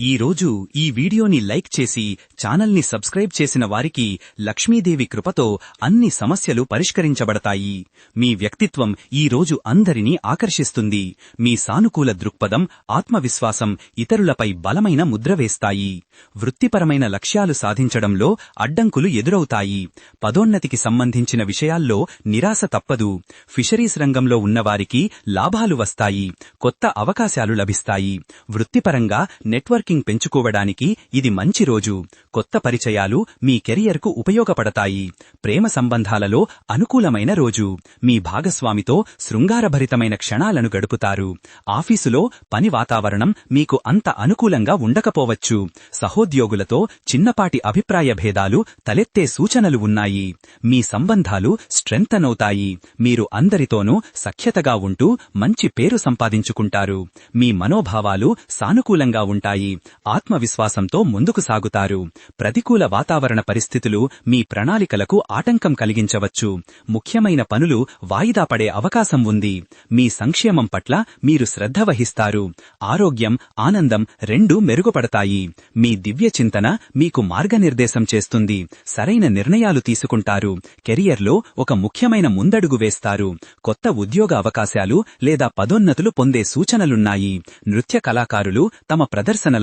ఈ రోజు ఈ వీడియోని లైక్ చేసి ఛానల్ని సబ్స్క్రైబ్ చేసిన వారికి లక్ష్మీదేవి కృపతో అన్ని సమస్యలు పరిష్కరించబడతాయి. మీ వ్యక్తిత్వం ఈ రోజు అందరినీ ఆకర్షిస్తుంది. మీ సానుకూల దృక్పథం ఆత్మవిశ్వాసం ఇతరులపై బలమైన ముద్ర వేస్తాయి. వృత్తిపరమైన లక్ష్యాలు సాధించడంలో అడ్డంకులు ఎదురవుతాయి. పదోన్నతికి సంబంధించిన విషయాల్లో నిరాశ తప్పదు. ఫిషరీస్ రంగంలో ఉన్నవారికి లాభాలు వస్తాయి. కొత్త అవకాశాలు లభిస్తాయి. వృత్తిపరంగా నెట్వర్క్ నెట్వర్కింగ్ పెంచుకోవడానికి ఇది మంచి రోజు. కొత్త పరిచయాలు మీ కెరియర్కు ఉపయోగపడతాయి. ప్రేమ సంబంధాలలో అనుకూలమైన రోజు. మీ భాగస్వామితో శృంగారభరితమైన క్షణాలను గడుపుతారు. ఆఫీసులో పని వాతావరణం మీకు అంత అనుకూలంగా ఉండకపోవచ్చు. సహోద్యోగులతో చిన్నపాటి అభిప్రాయ భేదాలు తలెత్తే సూచనలు ఉన్నాయి. మీ సంబంధాలు స్ట్రెంగ్తన్ అవుతాయి మీరు అందరితోనూ సఖ్యతగా ఉంటూ మంచి పేరు సంపాదించుకుంటారు. మీ మనోభావాలు సానుకూలంగా ఉంటాయి. ఆత్మవిశ్వాసంతో ముందుకు సాగుతారు. ప్రతికూల వాతావరణ పరిస్థితులు మీ ప్రణాళికలకు ఆటంకం కలిగించవచ్చు. ముఖ్యమైన పనులు వాయిదా పడే అవకాశం ఉంది. మీ సంక్షేమం పట్ల మీరు శ్రద్ధ వహిస్తారు. ఆరోగ్యం ఆనందం రెండూ మెరుగుపడతాయి. మీ దివ్య చింతన మీకు మార్గనిర్దేశం చేస్తుంది. సరైన నిర్ణయాలు తీసుకుంటారు. కెరియర్లో ఒక ముఖ్యమైన ముందడుగు వేస్తారు. కొత్త ఉద్యోగ అవకాశాలు లేదా పదోన్నతులు పొందే సూచనలున్నాయి. నృత్య కళాకారులు తమ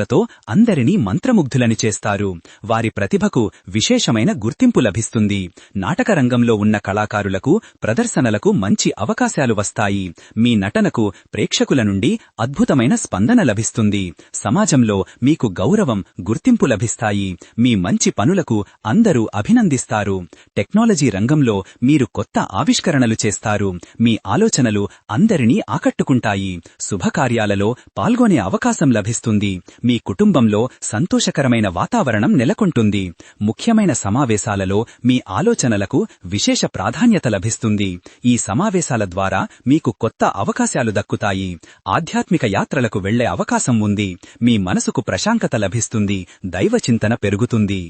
ప్రదర్శనలతో అందరినీ మంత్రముగ్ధులని చేస్తారు. వారి ప్రతిభకు విశేషమైన గుర్తింపు లభిస్తుంది. నాటకరంగంలో ఉన్న కళాకారులకు ప్రదర్శనలకు మంచి అవకాశాలు వస్తాయి. మీ నటనకు ప్రేక్షకుల నుండి అద్భుతమైన స్పందన లభిస్తుంది. సమాజంలో మీకు గౌరవం గుర్తింపు లభిస్తాయి. మీ మంచి పనులకు అందరూ అభినందిస్తారు. టెక్నాలజీ రంగంలో మీరు కొత్త ఆవిష్కరణలు చేస్తారు. మీ ఆలోచనలు అందరినీ ఆకట్టుకుంటాయి. శుభకార్యాలలో పాల్గొనే అవకాశం లభిస్తుంది. మీ కుటుంబంలో సంతోషకరమైన వాతావరణం నెలకొంటుంది. ముఖ్యమైన సమావేశాలలో మీ ఆలోచనలకు విశేష ప్రాధాన్యత లభిస్తుంది. ఈ సమావేశాల ద్వారా మీకు కొత్త అవకాశాలు దక్కుతాయి. ఆధ్యాత్మిక యాత్రలకు వెళ్ళే అవకాశం ఉంది. మీ మనసుకు ప్రశాంతత లభిస్తుంది. దైవచింతన పెరుగుతుంది.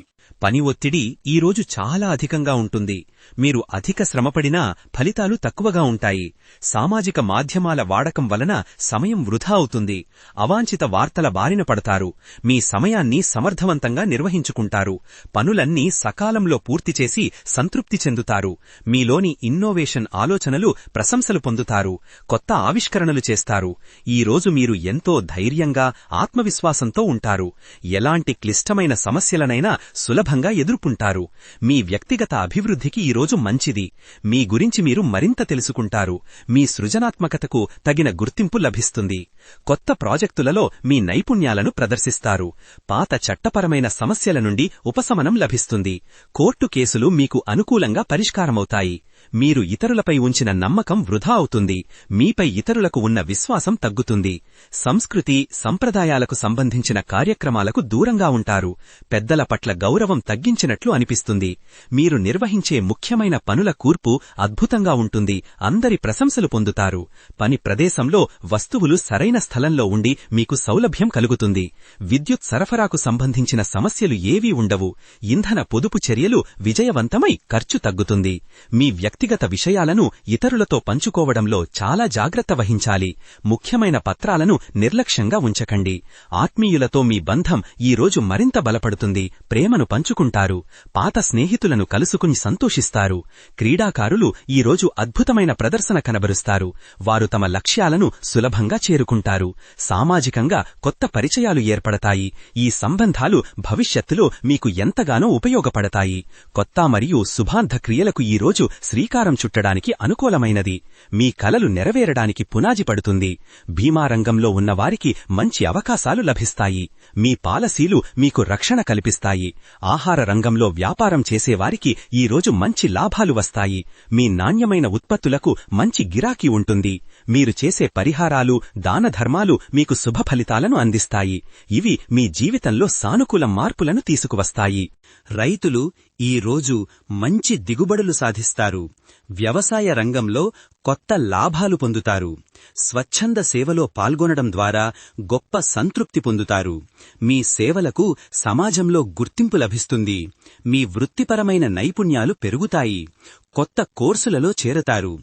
పని ఒత్తిడి ఈరోజు చాలా అధికంగా ఉంటుంది. మీరు అధిక శ్రమపడినా ఫలితాలు తక్కువగా ఉంటాయి. సామాజిక మాధ్యమాల వాడకం వలన సమయం వృధా అవుతుంది. అవాంఛిత వార్తల బారిన పడతారు. మీ సమయాన్ని సమర్థవంతంగా నిర్వహించుకుంటారు. పనులన్నీ సకాలంలో పూర్తి చేసి సంతృప్తి చెందుతారు. మీలోని ఇన్నోవేషన్ ఆలోచనలు ప్రశంసలు పొందుతారు. కొత్త ఆవిష్కరణలు చేస్తారు. ఈరోజు మీరు ఎంతో ధైర్యంగా ఆత్మవిశ్వాసంతో ఉంటారు. ఎలాంటి క్లిష్టమైన సమస్యలనైనా సులభంగా ఎదుర్కొంటారు. మీ వ్యక్తిగత అభివృద్ధికి ఈరోజు మంచిది. మీ గురించి మీరు మరింత తెలుసుకుంటారు. మీ సృజనాత్మకతకు తగిన గుర్తింపు లభిస్తుంది. కొత్త ప్రాజెక్టులలో మీ నైపుణ్యాలను ప్రదర్శిస్తారు. పాత చట్టపరమైన సమస్యల నుండి ఉపశమనం లభిస్తుంది. కోర్టు కేసులు మీకు అనుకూలంగా పరిష్కారమవుతాయి. మీరు ఇతరులపై ఉంచిన నమ్మకం వృధా అవుతుంది. మీపై ఇతరులకు ఉన్న విశ్వాసం తగ్గుతుంది. సంస్కృతి సంప్రదాయాలకు సంబంధించిన కార్యక్రమాలకు దూరంగా ఉంటారు. పెద్దల పట్ల గౌరవం తగ్గించినట్లు అనిపిస్తుంది. మీరు నిర్వహించే ముఖ్యమైన పనుల కూర్పు అద్భుతంగా ఉంటుంది. అందరి ప్రశంసలు పొందుతారు. పని ప్రదేశంలో వస్తువులు సరైన స్థలంలో ఉండి మీకు సౌలభ్యం కలుగుతుంది. విద్యుత్ సరఫరాకు సంబంధించిన సమస్యలు ఏవీ ఉండవు. ఇంధన పొదుపు చర్యలు విజయవంతమై ఖర్చు తగ్గుతుంది. మీ వ్యక్తిగత విషయాలను ఇతరులతో పంచుకోవడంలో చాలా జాగ్రత్త వహించాలి. ముఖ్యమైన పత్రాలను నిర్లక్ష్యంగా ఉంచకండి. ఆత్మీయులతో మీ బంధం ఈ రోజు మరింత బలపడుతుంది. ప్రేమను పంచుకుంటారు. పాత స్నేహితులను కలుసుకుని సంతోషిస్తారు. క్రీడాకారులు ఈ రోజు అద్భుతమైన ప్రదర్శన కనబరుస్తారు. వారు తమ లక్ష్యాలను సులభంగా చేరుకుంటారు. సామాజికంగా కొత్త పరిచయాలు ఏర్పడతాయి. ఈ సంబంధాలు భవిష్యత్తులో మీకు ఎంతగానో ఉపయోగపడతాయి. కొత్త మరియు శుభాంధ క్రియలకు ఈ రోజు శ్రీకారం చుట్టడానికి అనుకూలమైనది. మీ కలలు నెరవేరడానికి పునాది పడుతుంది. బీమా రంగంలో ఉన్నవారికి మంచి అవకాశాలు లభిస్తాయి. మీ పాలసీలు మీకు రక్షణ కల్పిస్తాయి. ఆహార రంగంలో వ్యాపారం చేసేవారికి ఈ రోజు మంచి లాభాలు వస్తాయి. మీ నాణ్యమైన ఉత్పత్తులకు మంచి గిరాకీ ఉంటుంది. మీరు చేసే పరిహారాలు దానధర్మాలు మీకు శుభ ఫలితాలను అందిస్తాయి. ఇవి మీ జీవితంలో సానుకూల మార్పులను తీసుకువస్తాయి. రైతులు ఈ రోజు మంచి దిగుబడులు సాధిస్తారు. వ్యవసాయ రంగంలో కొత్త లాభాలు పొందుతారు. స్వచ్ఛంద సేవలో పాల్గొనడం ద్వారా గొప్ప సంతృప్తి పొందుతారు. మీ సేవలకు సమాజంలో గుర్తింపు లభిస్తుంది. మీ వృత్తిపరమైన నైపుణ్యాలు పెరుగుతాయి. కొత్త కోర్సులలో చేరతారు.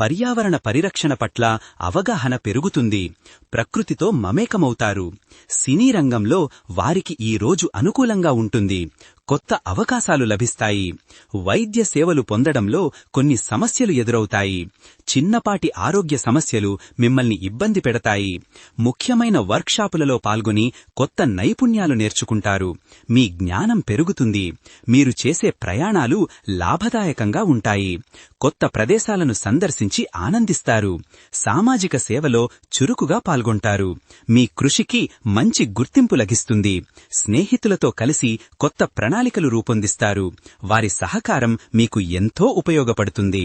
పర్యావరణ పరిరక్షణ పట్ల అవగాహన పెరుగుతుంది. ప్రకృతితో మమేకమవుతారు. సినీ రంగంలో వారికి ఈ రోజు అనుకూలంగా ఉంటుంది. కొత్త అవకాశాలు లభిస్తాయి. వైద్య సేవలు పొందడంలో కొన్ని సమస్యలు ఎదురవుతాయి. చిన్నపాటి ఆరోగ్య సమస్యలు మిమ్మల్ని ఇబ్బంది పెడతాయి. ముఖ్యమైన వర్క్షాపులలో పాల్గొని కొత్త నైపుణ్యాలు నేర్చుకుంటారు. మీ జ్ఞానం పెరుగుతుంది. మీరు చేసే ప్రయాణాలు లాభదాయకంగా ఉంటాయి. కొత్త ప్రదేశాలను సందర్శించి ఆనందిస్తారు. సామాజిక సేవలో చురుకుగా పాల్గొంటారు. మీ కృషికి మంచి గుర్తింపు లభిస్తుంది. స్నేహితులతో కలిసి కొత్త ప్రణాళికలు రూపొందిస్తారు. వారి సహకారం మీకు ఎంతో ఉపయోగపడుతుంది.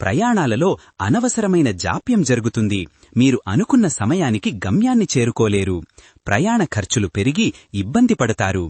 ప్రయాణాలలో అనవసరమైన జాప్యం జరుగుతుంది. మీరు అనుకున్న సమయానికి గమ్యాన్ని చేరుకోలేరు. ప్రయాణ ఖర్చులు పెరిగి ఇబ్బంది పడతారు.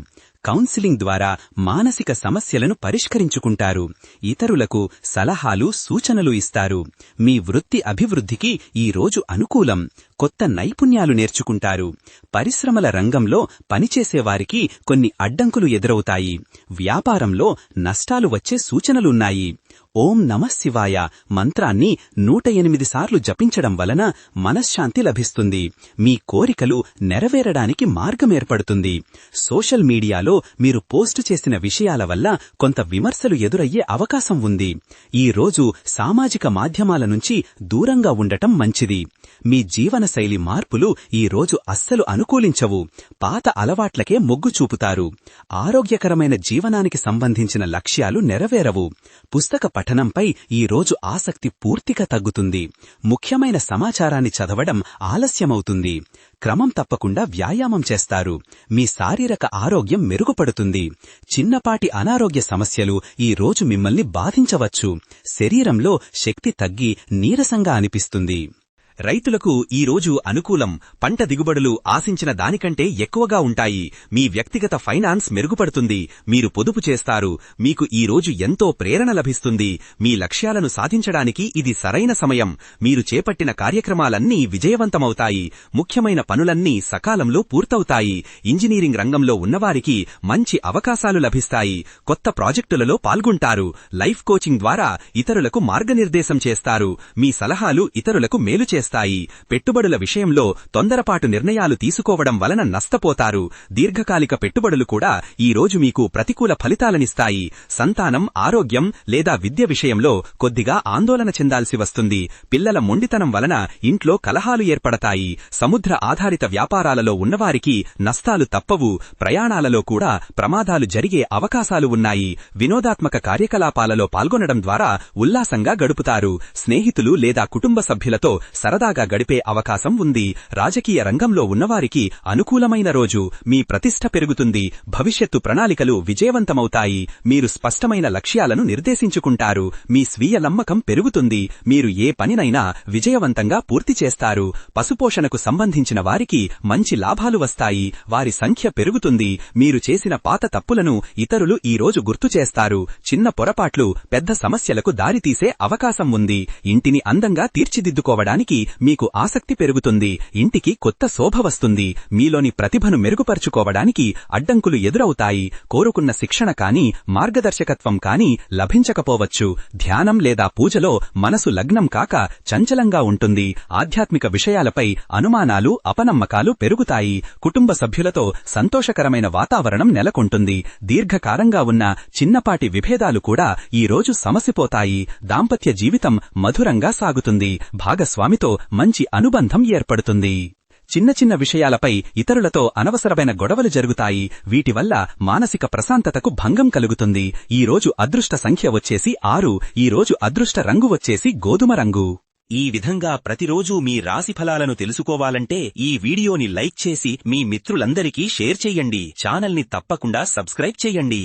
కౌన్సిలింగ్ ద్వారా మానసిక సమస్యలను పరిష్కరించుకుంటారు. ఇతరులకు సలహాలు సూచనలు ఇస్తారు. మీ వృత్తి అభివృద్ధికి ఈ రోజు అనుకూలం. కొత్త నైపుణ్యాలు నేర్చుకుంటారు. పరిశ్రమల రంగంలో పనిచేసేవారికి కొన్ని అడ్డంకులు ఎదురవుతాయి. వ్యాపారంలో నష్టాలు వచ్చే సూచనలున్నాయి. ఓం నమశివాయ మంత్రాన్ని నూట ఎనిమిది సార్లు జపించడం వలన మనశ్శాంతి లభిస్తుంది. మీ కోరికలు నెరవేరడానికి మార్గమేర్పడుతుంది సోషల్ మీడియాలో మీరు పోస్టు చేసిన విషయాల వల్ల కొంత విమర్శలు ఎదురయ్యే అవకాశం ఉంది. ఈ రోజు సామాజిక మాధ్యమాల నుంచి దూరంగా ఉండటం మంచిది. మీ జీవనశైలి మార్పులు ఈ రోజు అస్సలు అనుకూలించవు. పాత అలవాట్లకే మొగ్గు చూపుతారు. ఆరోగ్యకరమైన జీవనానికి సంబంధించిన లక్ష్యాలు నెరవేరవు. పుస్తక పఠనంపై ఈ రోజు ఆసక్తి పూర్తిగా తగ్గుతుంది. ముఖ్యమైన సమాచారాన్ని చదవడం ఆలస్యమవుతుంది. క్రమం తప్పకుండా వ్యాయామం చేస్తారు. మీ శారీరక ఆరోగ్యం మెరుగుపడుతుంది. చిన్నపాటి అనారోగ్య సమస్యలు ఈ రోజు మిమ్మల్ని బాధించవచ్చు. శరీరంలో శక్తి తగ్గి నీరసంగా అనిపిస్తుంది. రైతులకు ఈ రోజు అనుకూలం పంట దిగుబడులు ఆశించిన దానికంటే ఎక్కువగా ఉంటాయి. మీ వ్యక్తిగత ఫైనాన్స్ మెరుగుపడుతుంది. మీరు పొదుపు చేస్తారు. మీకు ఈ రోజు ఎంతో ప్రేరణ లభిస్తుంది. మీ లక్ష్యాలను సాధించడానికి ఇది సరైన సమయం. మీరు చేపట్టిన కార్యక్రమాలన్నీ విజయవంతమవుతాయి. ముఖ్యమైన పనులన్నీ సకాలంలో పూర్తవుతాయి. ఇంజనీరింగ్ రంగంలో ఉన్నవారికి మంచి అవకాశాలు లభిస్తాయి. కొత్త ప్రాజెక్టులలో పాల్గొంటారు. లైఫ్ కోచింగ్ ద్వారా ఇతరులకు మార్గనిర్దేశం చేస్తారు. మీ సలహాలు ఇతరులకు మేలు చేస్తారు చేస్తాయి. పెట్టుబడుల విషయంలో తొందరపాటు నిర్ణయాలు తీసుకోవడం వలన నష్టపోతారు. దీర్ఘకాలిక పెట్టుబడులు కూడా ఈ రోజు మీకు ప్రతికూల ఫలితాలనిస్తాయి. సంతానం ఆరోగ్యం లేదా విద్య విషయంలో కొద్దిగా ఆందోళన చెందాల్సి వస్తుంది. పిల్లల మొండితనం వలన ఇంట్లో కలహాలు ఏర్పడతాయి. సముద్ర ఆధారిత వ్యాపారాలలో ఉన్నవారికి నష్టాలు తప్పవు. ప్రయాణాలలో కూడా ప్రమాదాలు జరిగే అవకాశాలు ఉన్నాయి. వినోదాత్మక కార్యకలాపాలలో పాల్గొనడం ద్వారా ఉల్లాసంగా గడుపుతారు. స్నేహితులు లేదా కుటుంబ సభ్యులతో సరదాగా గడిపే అవకాశం ఉంది. రాజకీయ రంగంలో ఉన్నవారికి అనుకూలమైన రోజు. మీ ప్రతిష్ట పెరుగుతుంది. భవిష్యత్తు ప్రణాళికలు విజయవంతమవుతాయి. మీరు స్పష్టమైన లక్ష్యాలను నిర్దేశించుకుంటారు. మీ స్వీయ నమ్మకం పెరుగుతుంది. మీరు ఏ పనినైనా విజయవంతంగా పూర్తి చేస్తారు. పశుపోషణకు సంబంధించిన వారికి మంచి లాభాలు వస్తాయి. వారి సంఖ్య పెరుగుతుంది. మీరు చేసిన పాత తప్పులను ఇతరులు ఈ రోజు గుర్తు చేస్తారు. చిన్న పొరపాట్లు పెద్ద సమస్యలకు దారితీసే అవకాశం ఉంది. ఇంటిని అందంగా తీర్చిదిద్దుకోవడానికి మీకు ఆసక్తి పెరుగుతుంది ఇంటికి కొత్త శోభ వస్తుంది మీలోని ప్రతిభను మెరుగుపరుచుకోవడానికి అడ్డంకులు ఎదురవుతాయి కోరుకున్న శిక్షణ కాని మార్గదర్శకత్వం కాని లభించకపోవచ్చు. ధ్యానం లేదా పూజలో మనసు లగ్నం కాక చంచలంగా ఉంటుంది. ఆధ్యాత్మిక విషయాలపై అనుమానాలు అపనమ్మకాలు పెరుగుతాయి. కుటుంబ సభ్యులతో సంతోషకరమైన వాతావరణం నెలకొంటుంది. దీర్ఘకాలంగా ఉన్న చిన్నపాటి విభేదాలు కూడా ఈ రోజు సమసిపోతాయి. దాంపత్య జీవితం మధురంగా సాగుతుంది. భాగస్వామితో మంచి అనుబంధం ఏర్పడుతుంది. చిన్న చిన్న విషయాలపై ఇతరులతో అనవసరమైన గొడవలు జరుగుతాయి. వీటి వల్ల మానసిక ప్రశాంతతకు భంగం కలుగుతుంది. ఈ రోజు అదృష్ట సంఖ్య వచ్చేసి ఆరు. ఈ రోజు అదృష్ట రంగు వచ్చేసి గోధుమ రంగు. ఈ విధంగా ప్రతిరోజూ మీ రాశి ఫలాలను తెలుసుకోవాలంటే ఈ వీడియోని లైక్ చేసి మీ మిత్రులందరికీ షేర్ చెయ్యండి ఛానల్ని తప్పకుండా సబ్స్క్రైబ్ చెయ్యండి